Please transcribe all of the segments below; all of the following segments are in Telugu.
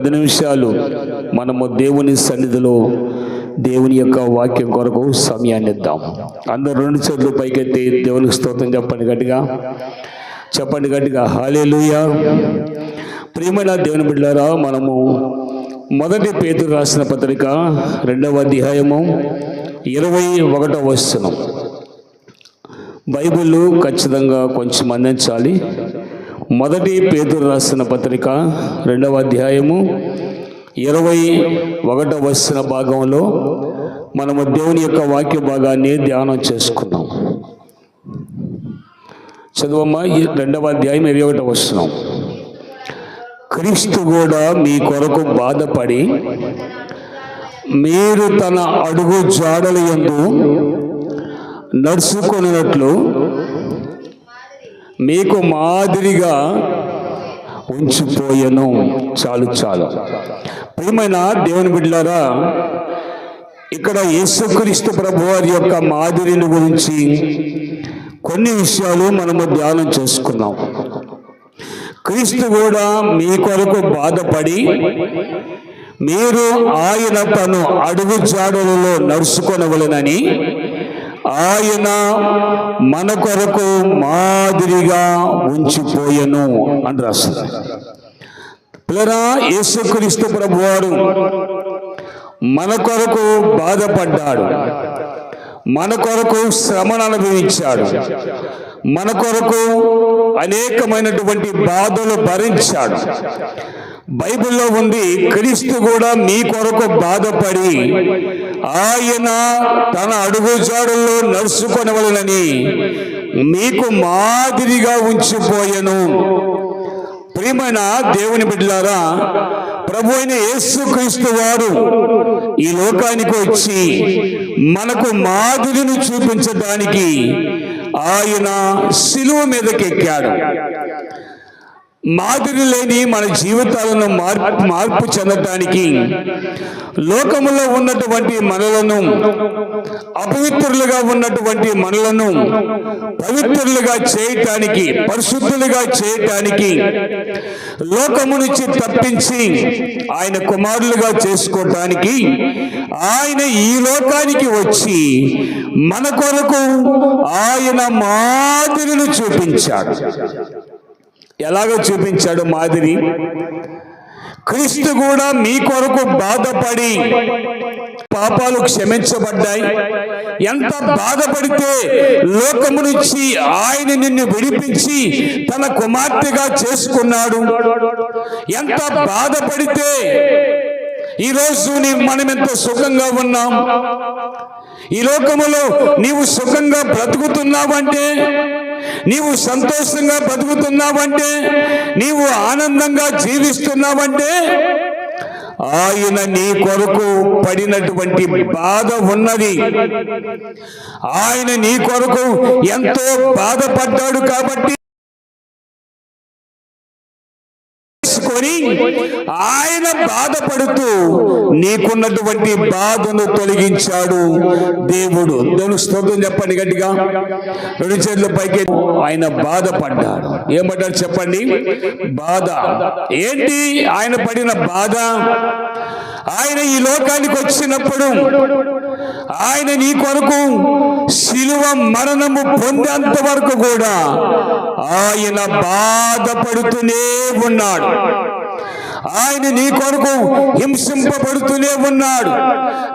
పది నిమిషాలు మనము దేవుని సన్నిధిలో దేవుని యొక్క వాక్యం కొరకు సమయాన్ని ఇద్దాం. అందరు రెండు చేతులు పైకెత్తి దేవునికి స్తోత్రం చెప్పండి గట్టిగా. చెప్పండి గట్టిగా. హాలే లూయా ప్రియమైన దేవుని బిడ్డారా మనము మొదటి పేతురు రాసిన పత్రిక రెండవ అధ్యాయము ఇరవై ఒకటో వస్తున్నాం బైబిల్ ఖచ్చితంగా కొంచెం అందించాలి. మొదటి పేదలు రాసిన పత్రిక రెండవ అధ్యాయము ఇరవై ఒకటవ వచ్చిన భాగంలో మనము దేవుని యొక్క వాక్య భాగాన్ని ధ్యానం చేసుకున్నాం. చదువమ్మా రెండవ అధ్యాయం ఇరవై ఒకటో వస్తున్నాం క్రీస్తు కూడా మీ కొరకు బాధపడి మీరు తన అడుగు జాడల ఎందు నడుచుకున్నట్లు మీకు మాదిరిగా ఉంచిపోయను. చాలు చాలు. ప్రియమైన దేవుని బిడ్డలారా ఇక్కడ యేసుక్రీస్తు ప్రభు వారి యొక్క మాదిరిని గురించి కొన్ని విషయాలు మనము ధ్యానం చేసుకున్నాం. క్రీస్తు కూడా మీ కొరకు బాధపడి మీరు ఆయన తను అడుగు జాడలలో నడుచుకొనవలనని ఆయన మన కొరకు మాదిరిగా ఉంచిపోయెను అని రాస్తుంది పిల్లరా యేసుక్రీస్తు ప్రభువారు మన కొరకు బాధపడ్డాడు. మన కొరకు శ్రమను అనుభవించాడు. మన కొరకు అనేకమైనటువంటి బాధలు భరించాడు. బైబిల్లో ఉంది క్రీస్తు కూడా మీ కొరకు బాధపడి ఆయన తన అడుగుజాడల్లో నడుచుకొనవలనని మీకు మాదిరిగా ఉంచిపోయాను. ప్రియమైన దేవుని బిడ్డలారా ప్రభు అయిన యేసుక్రీస్తు వారు ఈ లోకానికి వచ్చి మనకు మాదిరిని చూపించడానికి ఆయన శిలువ మీదకెక్కాడు మాదిరి లేని మన జీవితాలను మార్పు మార్పు చెందటానికి లోకములో ఉన్నటువంటి మనలను అపవిత్రులుగా ఉన్నటువంటి మనలను పవిత్రులుగా చేయటానికి పరిశుద్ధులుగా చేయటానికి లోకము నుంచి తప్పించి ఆయన కుమారులుగా చేసుకోవటానికి ఆయన ఈ లోకానికి వచ్చి మన కొరకు ఆయన మాదిరిని చూపించాడు. ఎలాగో చూపించాడు మాదిరి. క్రీస్తు కూడా మీ కొరకు బాధపడి పాపాలు క్షమించబడ్డాయి. ఎంత బాధపడితే లోకము నుంచి ఆయన నిన్ను విడిపించి తన కుమార్తెగా చేసుకున్నాడు. ఎంత బాధపడితే ఈరోజు నీవు మనం ఎంత సుఖంగా ఉన్నాం. ఈ లోకములో నీవు సుఖంగా బ్రతుకుతున్నావంటే నీవు సంతోషంగా బతుకుతున్నావంటే నీవు ఆనందంగా జీవిస్తున్నావంటే ఆయన నీ కొరకు పడినటువంటి బాధ ఉన్నది. ఆయన నీ కొరకు ఎంతో బాధపడ్డాడు కాబట్టి తీసుకొని ఆయన బాధపడుతూ నీకున్నటువంటి బాధను తొలగించాడు దేవుడు. దేవుని స్తోత్రం చెప్పండి గట్టిగా. రెండు చేతుల పైకి ఆయన బాధపడ్డాడు. ఏమంటారు చెప్పండి? బాధ. ఏంటి? ఆయన పడిన బాధ? ఆయన ఈ లోకానికి వచ్చినప్పుడు ఆయన నీ కొరకు శిలువ మరణము పొందేంత వరకు కూడా ఆయన బాధపడుతూనే ఉన్నాడు. ఆయన నీ కొరకు హింసింపబడుతూనే ఉన్నాడు.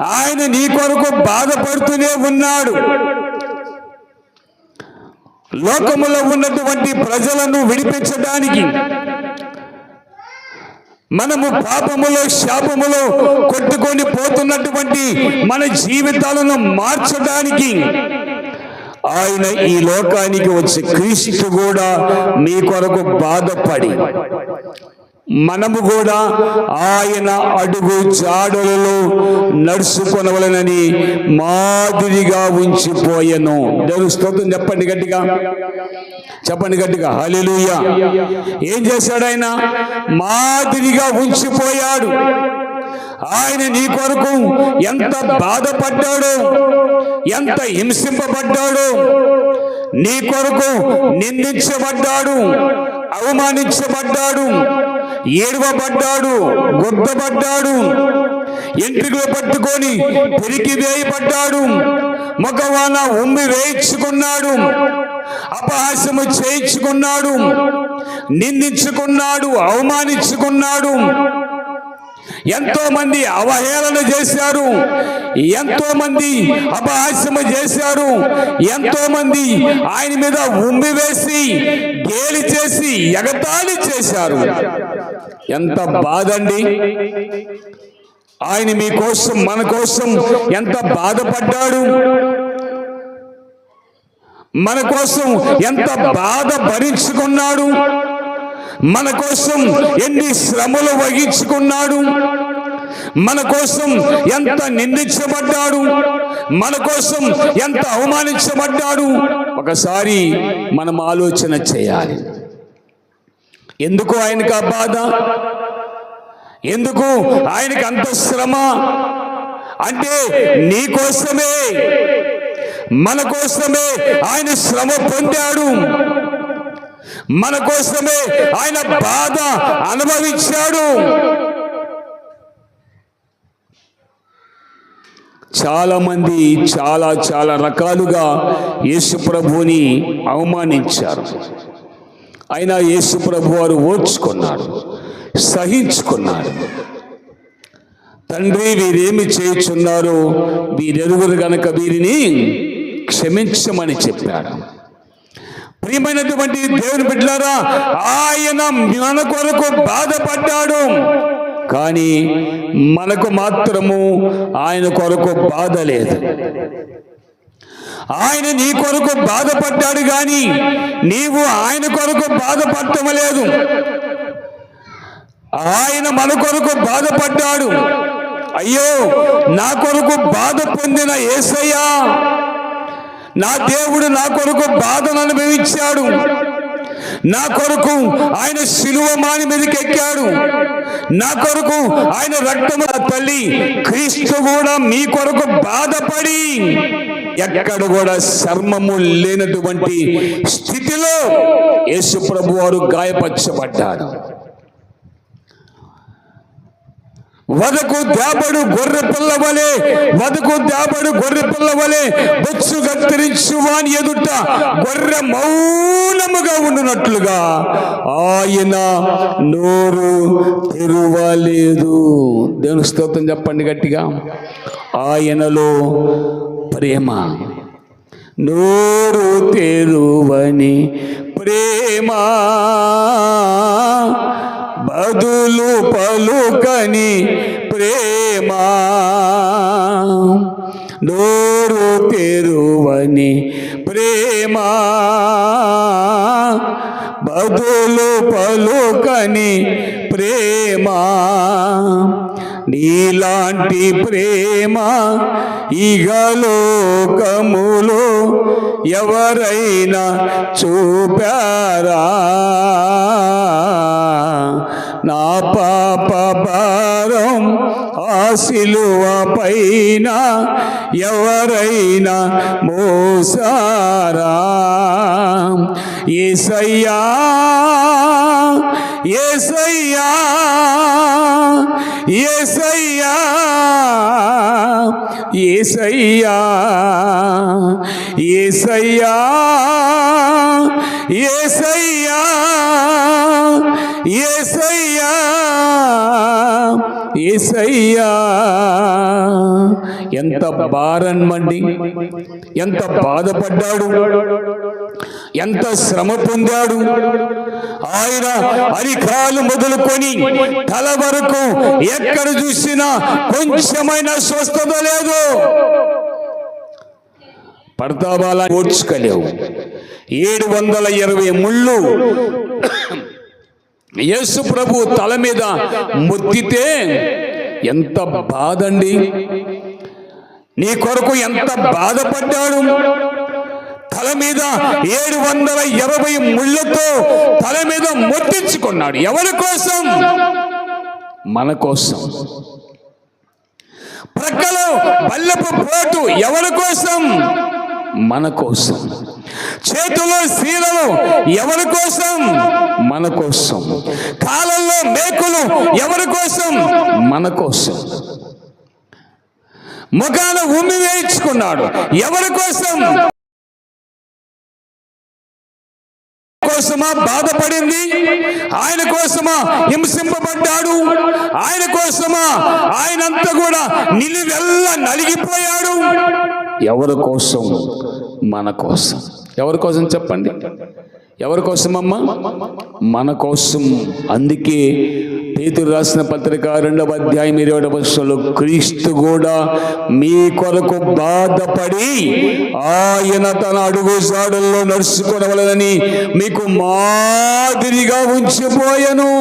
ఆయన నీ కొరకు బాధపడుతూనే ఉన్నాడు. లోకములో ఉన్నటువంటి ప్రజలను విడిపించడానికి మనము పాపములో శాపములో కొట్టుకొని పోతున్నటువంటి మన జీవితాలను మార్చడానికి ఆయన ఈ లోకానికి వచ్చి క్రీస్తు కూడా మీ కొరకు బాధపడి మనము కూడా ఆయన అడుగు జాడలలో నడుచుకొనవలనని మాదిరిగా ఉంచిపోయెను. దేవుని స్తోత్రం చెప్పండి గట్టిగా. చెప్పండి గట్టిగా. హల్లెలూయ. ఏం చేశాడు ఆయన? మాదిరిగా ఉంచిపోయాడు. ఆయన నీ కొరకు ఎంత బాధపడ్డాడో ఎంత హింసింపబడ్డాడో నీ కొరకు నిందించబడ్డాడు అవమానించబడ్డాడు. ఏడవబడ్డాడు గుద్దబడ్డాడు. ఎంట్రికలు పట్టుకొని పెరికి వేయబడ్డాడు. మగవాన ఉమ్మి వేయించుకున్నాడు. అపహాస్యము చేయించుకున్నాడు. నిందించుకున్నాడు అవమానించుకున్నాడు. ఎంతో మంది అవహేళన చేశారు. ఎంతో మంది అపహాస్యము చేశారు. ఎంతో మంది ఆయన మీద ఉమ్మి వేసి గేలి చేసి ఎగతాళి చేశారు. ఎంత బాధండి? ఆయన మీకోసం మన కోసం ఎంత బాధపడ్డాడు? మన కోసం ఎంత బాధ భరించుకున్నాడు? మన కోసం ఎన్ని శ్రమలు వహించుకున్నాడు? మన కోసం ఎంత నిందించబడ్డాడు? మన కోసం ఎంత అవమానించబడ్డాడు? ఒకసారి మనం ఆలోచన చేయాలి. ఎందుకు ఆయనకు ఆ బాధ? ఎందుకు ఆయనకి అంత శ్రమ? అంటే నీ కోసమే మన కోసమే ఆయన శ్రమ పొందాడు. మన కోసమే ఆయన బాధ అనుభవించాడు. చాలా మంది చాలా చాలా రకాలుగా యేసు ప్రభువుని అవమానించారు. అయినా యేసు ప్రభు వారు ఓర్చుకున్నాడు సహించుకున్నాడు తండ్రి వీరేమి చేయుచున్నారో? వీరెరుగురు గనక వీరిని క్షమించమని చెప్పాడు. ప్రియమైనటువంటి దేవుని బిడ్డలారా ఆయన మన కొరకు బాధపడ్డాడు. కానీ మనకు మాత్రము ఆయన కొరకు బాధ లేదు. ఆయన నీ కొరకు బాధపడ్డాడు కానీ నీవు ఆయన కొరకు బాధపడటం లేదు. ఆయన మన కొరకు బాధపడ్డాడు. అయ్యో నా కొరకు బాధ పొందిన ఏసయ్యా నా దేవుడు నా కొరకు బాధను అనుభవించాడు. నా కొరకు ఆయన శిలువ మాని మీదకి ఎక్కాడు నా కొరకు ఆయన రక్తము తల్లి క్రీస్తు కూడా మీ కొరకు బాధపడి ఎక్కడ కూడా శర్మము లేనటువంటి స్థితిలో యేసు ప్రభు వారు గాయపరచబడ్డారు. వదకు దాబడు గొర్రె పిల్ల వలె వదకు దాబడు గొర్రె పిల్ల వలె బొచ్చు కత్తిరించు వాని ఎదుట గొర్రె మౌనముగా ఉండినట్లుగా ఆయన నోరు తెరువలేదు. దేవుని స్తోత్రం చెప్పండి గట్టిగా. ఆయనలో ప్రేమ. నోరు తెరువని ప్రేమ. బదులు పలుకని ప్రేమ. నోరు తెరువని ప్రేమ. బదులు పలుకని ప్రేమ. నీలాంటి ప్రేమ ఇగలోకములో ఎవరైనా చూపారా? నా పాప భారం ఆ పైన ఎవరైనా మోసారా? ఏసయ్యా ఏసయ్యా ఏసయ్యా ఏసయ్యా ఏసయ్యా ఏసయ్యా ఏసయ్యా ఏసయ్యా. ఎంత భారన్మండి ఎంత బాధపడ్డాడు. ఎంత శ్రమ పొందాడు? ఆయన అరికాలు మొదలుకొని తల వరకు ఎక్కడ చూసినా కొంచెమైన స్వస్థత లేదు. పడతాబాల ఓడ్చుకలేవు ఏడు వందల ఇరవై ముళ్ళు యేసు ప్రభు తల మీద మొత్తితే ఎంత బాధండి? నీ కొరకు ఎంత బాధపడ్డాడు? తల మీద ఏడు వందల ఇరవై ముళ్ళతో తల మీద మొట్టించుకున్నాడు. ఎవరి కోసం? మన కోసం. ప్రక్కలో బల్లపు పోటు ఎవరి కోసం? మన కోసం. చేతిలో శీలలు ఎవరి కోసం? మన కోసం. కాలంలో మేకులు ఎవరి కోసం? మన కోసం. ముఖాన ఉమ్మి వేయించుకున్నాడు. ఎవరి కోసం? కోసమా బాధపడింది? ఆయన కోసమా హింసింపబడ్డాడు? ఆయన కోసమా ఆయనంతా కూడా నిలివెల్ల నలిగిపోయాడు? ఎవరి కోసం? మన కోసం. ఎవరి కోసం చెప్పండి? ఎవరి కోసమమ్మా? మన కోసం. అందుకే పేతురు రాసిన పత్రిక రెండవ అధ్యాయం ఇరవై వర్షంలో క్రీస్తు కూడా మీ కొరకు బాధపడి ఆయన తన అడుగు జాడల్లో నడుచుకోవలనని మీకు మాదిరిగా ఉంచిపోయాను.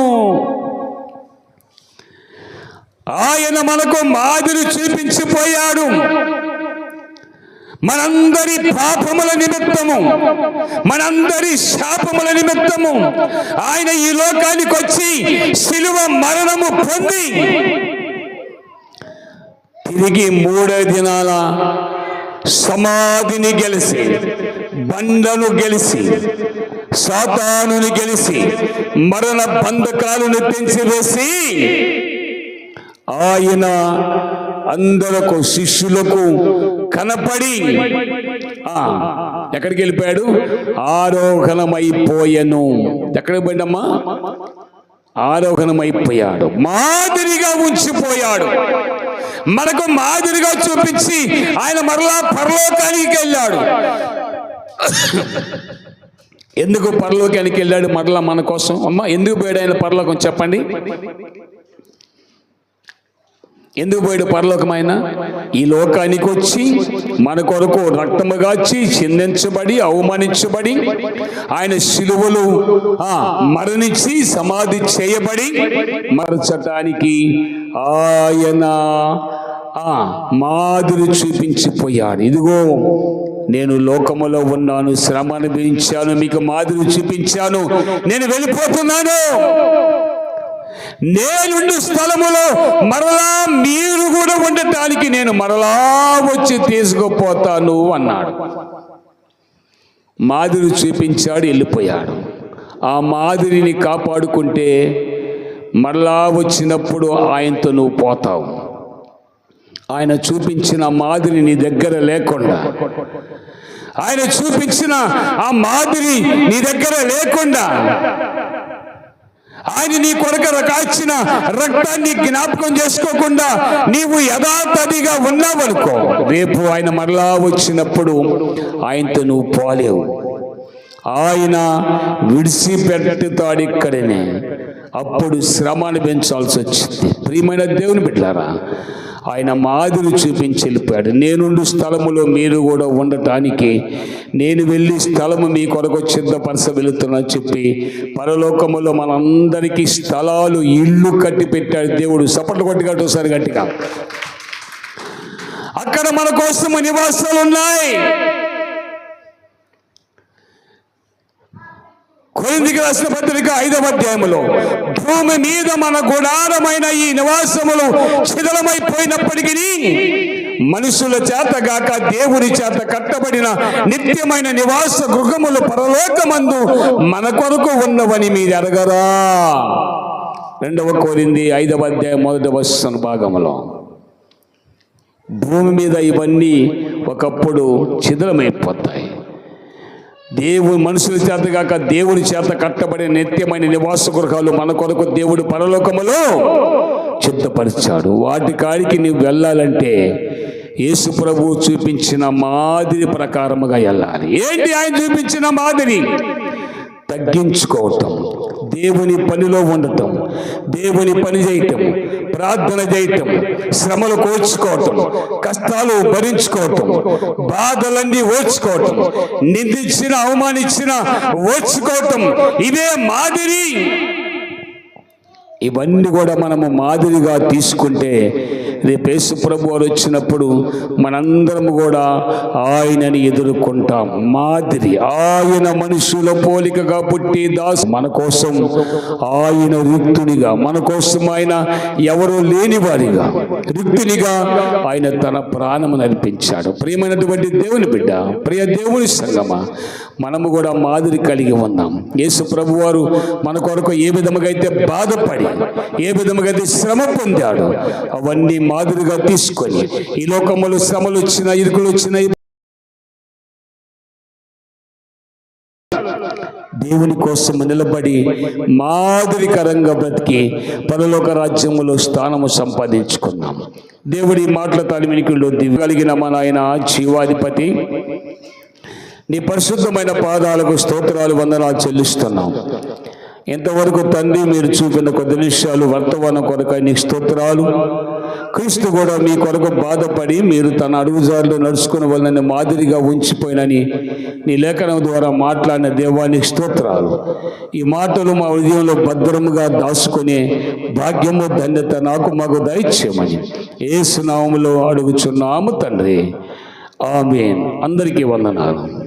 ఆయన మనకు మాదిరి చూపించిపోయాడు. మనందరి పాపముల నిమిత్తము. మనందరి శాపముల నిమిత్తము. ఆయన ఈ లోకానికి వచ్చి శిలువ మరణము పొంది తిరిగి మూడో దినాల సమాధిని గెలిచి బండను గెలిచి సాతానుని గెలిచి మరణ బంధకాలను తెంచివేసి ఆయన అందరకు శిష్యులకు కనపడి. ఎక్కడికి వెళ్ళిపోయాడు? ఆరోహణమైపోయాను. ఎక్కడికి పోయిందమ్మా ఆరోహణమైపోయాడు. మాదిరిగా ఉంచిపోయాడు. మనకు మాదిరిగా చూపించి ఆయన మరలా పరలోకానికి వెళ్ళాడు. ఎందుకు పరలోకానికి వెళ్ళాడు? మరలా మన కోసం? అమ్మ ఎందుకు పోయాడు ఆయన పరలోకం? చెప్పండి. ఎందుకు పోయాడు పరలోకమైన? ఈ లోకానికి వచ్చి మన కొరకు రక్తముగాచి చిందించబడి అవమానించబడి ఆయన శిలువలు మరణించి సమాధి చేయబడి మరచటానికి ఆయన మాదిరి చూపించిపోయాడు. ఇదిగో నేను లోకములో ఉన్నాను శ్రమ అనుభవించాను మీకు మాదిరి చూపించాను. నేను వెళ్ళిపోతున్నాను. నేనుండు స్థలములో మరలా మీరు కూడా ఉండటానికి నేను మరలా వచ్చి తీసుకుపోతాను అన్నాడు. మాదిరి చూపించాడు వెళ్ళిపోయాడు. ఆ మాదిరిని కాపాడుకుంటే మరలా వచ్చినప్పుడు ఆయనతో నువ్వు పోతావు. ఆయన చూపించిన మాదిరి నీ దగ్గర లేకుండా. ఆయన చూపించిన ఆ మాదిరి నీ దగ్గర లేకుండా. ఆయన నీ కొరకు కాచిన రక్తాన్ని జ్ఞాపకం చేసుకోకుండా నీవు యథాతథిగా ఉన్నావనుకో. రేపు ఆయన మరలా వచ్చినప్పుడు ఆయనతో నువ్వు పోలేవు. ఆయన విడిచిపెట్టుతాడు ఇక్కడనే. అప్పుడు శ్రమాన్ని పెంచాల్సి వచ్చింది. ప్రియమైన దేవుని బిడ్డారా ఆయన మాదిరి చూపించి వెళ్ళిపోయాడు నేనుండు స్థలములో మీరు కూడా ఉండటానికి నేను వెళ్ళి స్థలము మీ కొరకు సిద్ధపరచ వెళుతున్నా చెప్పి పరలోకములో మనందరికీ స్థలాలు ఇల్లు కట్టి పెట్టాడు దేవుడు. సపట్లు కొట్టి కట్టోసారి గట్టిగా. అక్కడ మన కోసం నివాసాలు ఉన్నాయి. కొరిందికి రాసిన పత్రిక ఐదవ అధ్యాయంలో భూమి మీద మన గుడారమైన ఈ నివాసములు శిథిలమైపోయినప్పటికీ మనుషుల చేతగాక దేవుని చేత కట్టబడిన నిత్యమైన నివాస గృహములు పరలోకమందు మన కొరకు ఉన్నవని మీరు అడగరా. రెండవ కోరింది ఐదవ అధ్యాయం మొదటి వస్తున్న భాగంలో భూమి మీద ఇవన్నీ ఒకప్పుడు చిదలమైపోతాయి దేవుని మనుషుల చేత కాక దేవుని చేత కట్టబడిన నిత్యమైన నివాస గృహాలు మన కొరకు దేవుడు పరలోకములో చిత్తపరిచాడు వాటి కాడికి నీవు వెళ్ళాలంటే యేసు ప్రభు చూపించిన మాదిరి ప్రకారముగా వెళ్ళాలి. ఏంటి ఆయన చూపించిన మాదిరి? తగ్గించుకోవటం దేవుని పనిలో ఉండటం దేవుని పని చేయటం ప్రార్థన చేయటం శ్రమలు కోర్చుకోవటం కష్టాలు భరించుకోవటం బాధలన్నీ ఓర్చుకోవటం నిందించిన అవమానించిన ఓర్చుకోవటం ఇదే మాదిరి. ఇవన్నీ కూడా మనము మాదిరిగా తీసుకుంటే రేపు యేసుప్రభు వారు వచ్చినప్పుడు మనందరం కూడా ఆయనని ఎదుర్కొంటాం. మాదిరి ఆయన మనుషుల పోలికగా పుట్టి దాసు మన కోసం ఆయన రిక్తునిగా మన కోసం ఆయన ఎవరో లేని వారిగా రిక్తునిగా ఆయన తన ప్రాణము నడిపించాడు. ప్రియమైనటువంటి దేవుని బిడ్డ ప్రియ దేవుని సంగమా మనము కూడా మాదిరి కలిగి ఉన్నాం. యేసు ప్రభు వారు మన కొరకు ఏ విధముగా అయితే బాధపడి ఏ విధముగా అయితే శ్రమ పొందాడు అవన్నీ మాదిరిగా తీసుకొని ఈ లోకములు శ్రమలు వచ్చిన ఇరుకులు వచ్చిన దేవుని కోసం నిలబడి మాదిరికరంగా బ్రతికి పరలోక రాజ్యములో స్థానము సంపాదించుకున్నాం దేవుడి మాటల తాలిమినికిలో దివ్వగలిగిన మా ఆయన జీవాధిపతి. నీ పరిశుద్ధమైన పాదాలకు స్తోత్రాలు వందనాలు చెల్లిస్తున్నాం ఎంతవరకు తండ్రి మీరు చూపిన కొద్ది నిమిషాలు వర్తమానం కొరకు నీకు స్తోత్రాలు? క్రీస్తు కూడా మీ కొరకు బాధపడి మీరు తన అడుగుజారులు నడుచుకున్న వాళ్ళని మాదిరిగా ఉంచిపోయినని నీ లేఖనం ద్వారా మాట్లాడిన దేవానికి స్తోత్రాలు. ఈ మాటలు మా హృదయంలో భద్రముగా దాచుకునే భాగ్యము ధన్యత నాకు మాకు దయచేయమని ఏసునామములో అడుగుచున్నాము తండ్రి. ఆమె అందరికీ వందనాలు.